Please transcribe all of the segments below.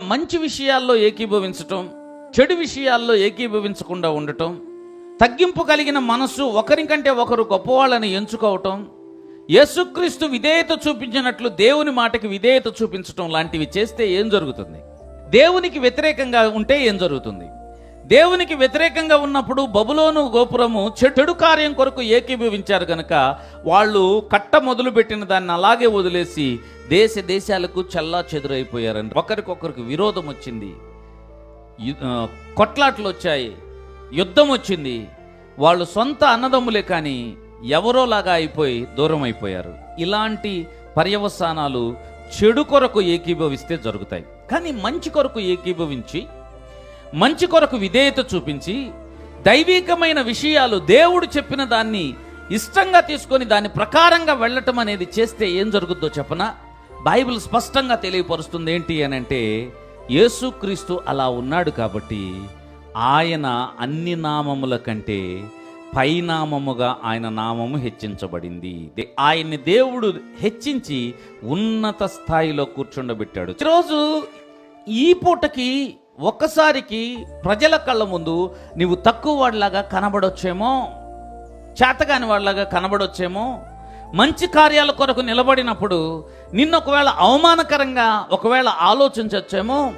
మంచి విషయాల్లో ఏకీభవించటం చెడు విషయాల్లో ఏకీభవించకుండా ఉండటం తగ్గింపు కలిగిన మనస్సు ఒకరికంటే ఒకరు గొప్పవాళ్ళని ఎంచుకోవటం యేసుక్రీస్తు విధేయత చూపించినట్లు దేవుని మాటకి విధేయత చూపించటం లాంటివి చేస్తే ఏం జరుగుతుంది? దేవునికి వ్యతిరేకంగా ఉంటే ఏం జరుగుతుంది? దేవునికి వ్యతిరేకంగా ఉన్నప్పుడు బబులోను గోపురము చెడు కార్యం కొరకు ఏకీభవించారు గనక వాళ్ళు కట్ట మొదలుపెట్టిన దాన్ని అలాగే వదిలేసి దేశ దేశాలకు చల్లా చెదురైపోయారండి ఒకరికొకరికి విరోధం వచ్చింది. కొట్లాట్లు వచ్చాయి. యుద్ధం వచ్చింది. వాళ్ళు సొంత అన్నదమ్ములే కానీ ఎవరోలాగా అయిపోయి దూరం అయిపోయారు. ఇలాంటి పర్యవసానాలు చెడు కొరకు ఏకీభవిస్తే జరుగుతాయి. కానీ మంచి కొరకు ఏకీభవించి మంచి కొరకు విధేయత చూపించి దైవికమైన విషయాలు దేవుడు చెప్పిన దాన్ని ఇష్టంగా తీసుకొని దాని ప్రకారంగా వెళ్ళటం అనేది చేస్తే ఏం జరుగుద్దో చెప్పనా? బైబిల్ స్పష్టంగా తెలియపరుస్తుంది ఏంటి అని అంటే యేసుక్రీస్తు అలా ఉన్నాడు కాబట్టి ఆయన అన్ని నామముల కంటే పైనామముగా ఆయన నామము హెచ్చించబడింది. దే- ఆయన్ని దేవుడు హెచ్చించి ఉన్నత స్థాయిలో కూర్చుండబెట్టాడు. ఈరోజు ఈ పూటకి ఒక్కసారికి ప్రజల కళ్ళ ముందు నీవు తక్కువ వాడిలాగా కనబడొచ్చేమో చేతగాని వాళ్ళలాగా కనబడొచ్చేమో మంచి కార్యాల కొరకు నిలబడినప్పుడు నిన్ను ఒకవేళ అవమానకరంగా ఒకవేళ ఆలోచించవచ్చేమో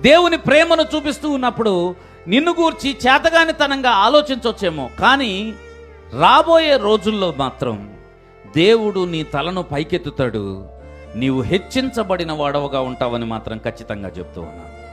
దేవుని ప్రేమను చూపిస్తూ ఉన్నప్పుడు నిన్ను గూర్చి చేతగానితనంగా ఆలోచించవచ్చేమో కానీ రాబోయే రోజుల్లో మాత్రం దేవుడు నీ తలను పైకెత్తుతాడు. నీవు హెచ్చించబడిన వాడవగా ఉంటావని మాత్రం ఖచ్చితంగా చెప్తూ ఉన్నాను.